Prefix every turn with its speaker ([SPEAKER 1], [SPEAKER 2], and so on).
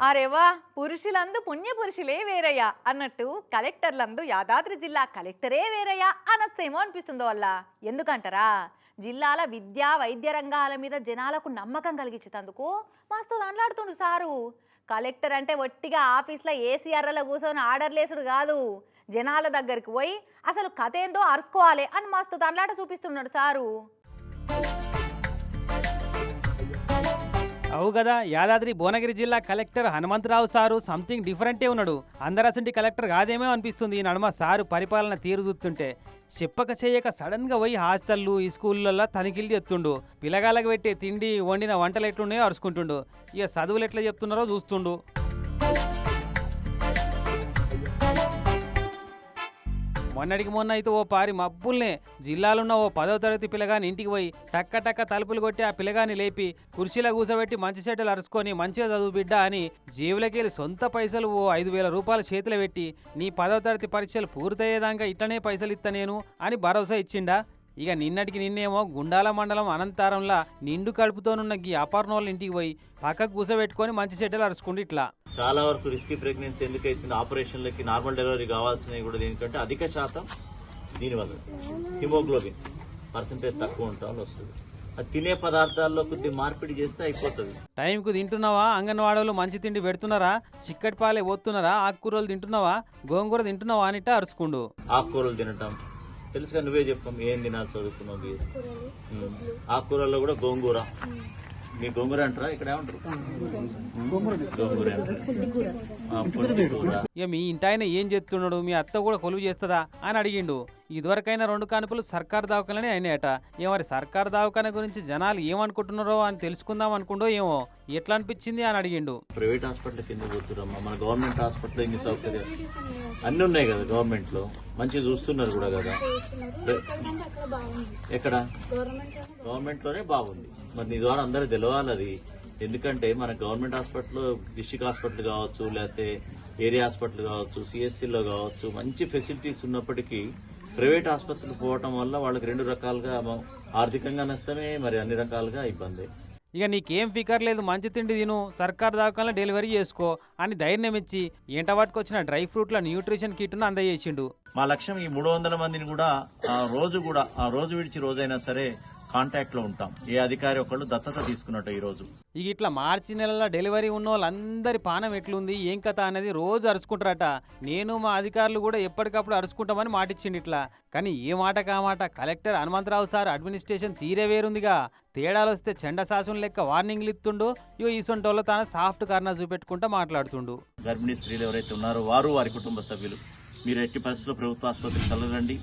[SPEAKER 1] అరేవా పురుషులందు పుణ్య పురుషులే వేరయ్యా అన్నట్టు కలెక్టర్లందు యాదాద్రి జిల్లా కలెక్టరే వేరయ్యా అనొచ్చేమో అనిపిస్తుందో వల్ల ఎందుకంటారా? జిల్లాల విద్యా వైద్య రంగాల మీద జనాలకు నమ్మకం కలిగించేందుకు మస్తు దాంట్లాడుతుండు సారు. కలెక్టర్ అంటే ఒట్టిగా ఆఫీస్లో ఏసీఆర్లో కూర్చొని ఆర్డర్లేసుడు కాదు. జనాల దగ్గరికి పోయి అసలు కథ ఏందో అరుచుకోవాలి అని మస్తు దాంట్లాట చూపిస్తున్నాడు సారు.
[SPEAKER 2] అవు కదా యాదాద్రి భువనగిరి జిల్లా కలెక్టర్ హనుమంతరావు సారు సంథింగ్ డిఫరెంటే ఉన్నాడు. అందరసంటి కలెక్టర్ కాదేమో అనిపిస్తుంది ఈ నడుమ సారు పరిపాలన తీరు చూస్తుంటే చెప్పక చేయక సడన్గా పోయి హాస్టళ్ళు ఈ స్కూళ్ళల్లో తనిఖీలు చెప్తుండు పిల్లగాళ్ళకి పెట్టే తిండి వండిన వంటలు ఎట్లున్నాయో అరుచుకుంటుండు. ఇక చదువులు ఎట్లా చెప్తున్నారో చూస్తుండు. మొన్నటికి మొన్న అయితే ఓ పారి మబ్బుల్నే జిల్లాలున్న ఓ పదవ తరగతి పిల్లగాని ఇంటికి పోయి టక్క టక్క తలుపులు కొట్టి ఆ పిల్లగాని లేపి కుర్చీలో కూర్చోబెట్టి మంచి చెట్టులు అరుచుకొని మంచిగా చదువు బిడ్డ అని జీవులకెళ్ళి సొంత పైసలు ఓ ఐదు వేల రూపాయలు చేతిలో పెట్టి నీ పదవ తరగతి పరీక్షలు పూర్తయ్యేదాకా ఇట్లనే పైసలు ఇస్తా నేను అని భరోసా ఇచ్చిండా? ఇక నిన్నటికి నిన్నేమో గుండాల మండలం అనంతారంలా నిండు కడుపుతోనున్న గీ అపర్ణోళ్ళ ఇంటికి పోయి పక్కకు కూర్చోబెట్టుకొని మంచి చెడ్డలు అరుచుకుంటూ ఇట్లా.
[SPEAKER 3] చాలా వరకు రిస్కీ ప్రెగ్నెన్సీ ఎందుకు అవుతుంది ఆపరేషన్లకి నార్మల్ డెలివరీ కావాల్సినవి కూడా దీనికంటే అధిక శాతం దీనివల్ల. హిమోగ్లోబిన్. పర్సంటేజ్ తక్కువ ఉంటా అని వస్తుంది. అది తినే పదార్థాల్లో కొద్ది మార్పిడి చేస్తే అయిపోతుంది.
[SPEAKER 2] టైంకు తింటున్నావా? అంగన్వాడీలు మంచి తిండి పెడుతున్నారా? చిక్కటి పాలే పోతున్నారా? ఆకుకూరలు తింటున్నావా? గోంగూర తింటున్నావా? అనిట అరుచుకుండు.
[SPEAKER 3] ఆకుకూరలు తినటం తెలుసుగా నువ్వే చెప్పాం ఏం తినాలి చదువుకున్నావు. ఉమ్. ఆకుకూరల్లో కూడా గోంగూర. మీ గోంగూర అంటారా? ఇక్కడ ఏమంటారు? గోంగూర. ఆ,
[SPEAKER 2] ఇక మీ ఇంటాయన ఏం చేస్తున్నాడు? మీ అత్త కూడా కొలువు చేస్తుందా? అని అడిగిండు. ఇదివరకైనా రెండు కానుపులు సర్కార్ దవాఖాననే అయినాయట. ఏ మరి సర్కార్ దావకాన గురించి జనాలు ఏమనుకుంటున్నారో అని తెలుసుకుందాం అనుకుండో ఏమో. ఎట్లా అనిపించింది అని అడిగిండు.
[SPEAKER 3] ప్రైవేట్ హాస్పిటల్ కింద పోతురమ్మా మన గవర్నమెంట్ హాస్పిటల్ ఇన్ని సౌకర్యాలు అన్ని ఉన్నాయి కదా గవర్నమెంట్లో మంచిగా చూస్తున్నారు కూడా కదా. ఎక్కడ? గవర్నమెంట్లోనే బాగుంది. మరి నీ ద్వారా అందరూ తెలవాలి అది. ఎందుకంటే మన గవర్నమెంట్ హాస్పిటల్ డిస్టిక్ హాస్పిటల్ కావచ్చు లేకపోతే ఏరియా హాస్పిటల్ కావచ్చు సిఎస్సిలో కావచ్చు మంచి ఫెసిలిటీస్ ఉన్నప్పటికీ ప్రైవేట్ ఆసుపత్రులు పోవటం వల్ల వాళ్ళకి రెండు రకాలుగా ఆర్థికంగా నష్టమే మరి అన్ని రకాలుగా ఇబ్బంది.
[SPEAKER 2] ఇక నీకేం ఫికర్ లేదు మంచి తిండి తిను సర్కార్ దవాఖానలో డెలివరీ చేసుకో అని ధైర్యం ఇచ్చి ఎంట పట్టుకొచ్చిన డ్రై ఫ్రూట్ల న్యూట్రిషన్ కిట్ను అందజేసిండు.
[SPEAKER 3] మా లక్ష్యం ఈ మూడు వందల మందిని కూడా ఆ రోజు కూడా ఆ రోజు విడిచి రోజైనా సరే కాంటాక్ట్లో ఉంటాం. ఏ అధికారి ఒకళ్ళు దత్తత తీసుకున్నట్టు ఈ రోజు
[SPEAKER 2] ఇక ఇట్లా మార్చి నెలలో డెలివరీ ఉన్న వాళ్ళందరి పానం ఎట్లుంది ఏం కథ అనేది రోజు అరుచుకుంటారట. నేను మా అధికారులు కూడా ఎప్పటికప్పుడు అరుచుకుంటామని మాటిచ్చిండు ఇట్లా. కానీ ఏ మాట కామాట కలెక్టర్ హనుమంతరావు సార్ అడ్మినిస్ట్రేషన్ తీరే వేరుందిగా. తేడాలు వస్తే చెండ శాసనం లెక్క వార్నింగ్లు ఇస్తుండు ఇగో ఈసొంటోళ్ళ తాను సాఫ్ట్ కార్నర్ చూపెట్టుకుంటా మాట్లాడుతుండు.
[SPEAKER 3] గర్భిణీ స్త్రీలు ఎవరైతే ఉన్నారో వారు వారి కుటుంబ సభ్యులు. మీరు ఎట్టి పరిస్థితుల్లో ప్రభుత్వ ఆసుపత్రికి చల్లరండి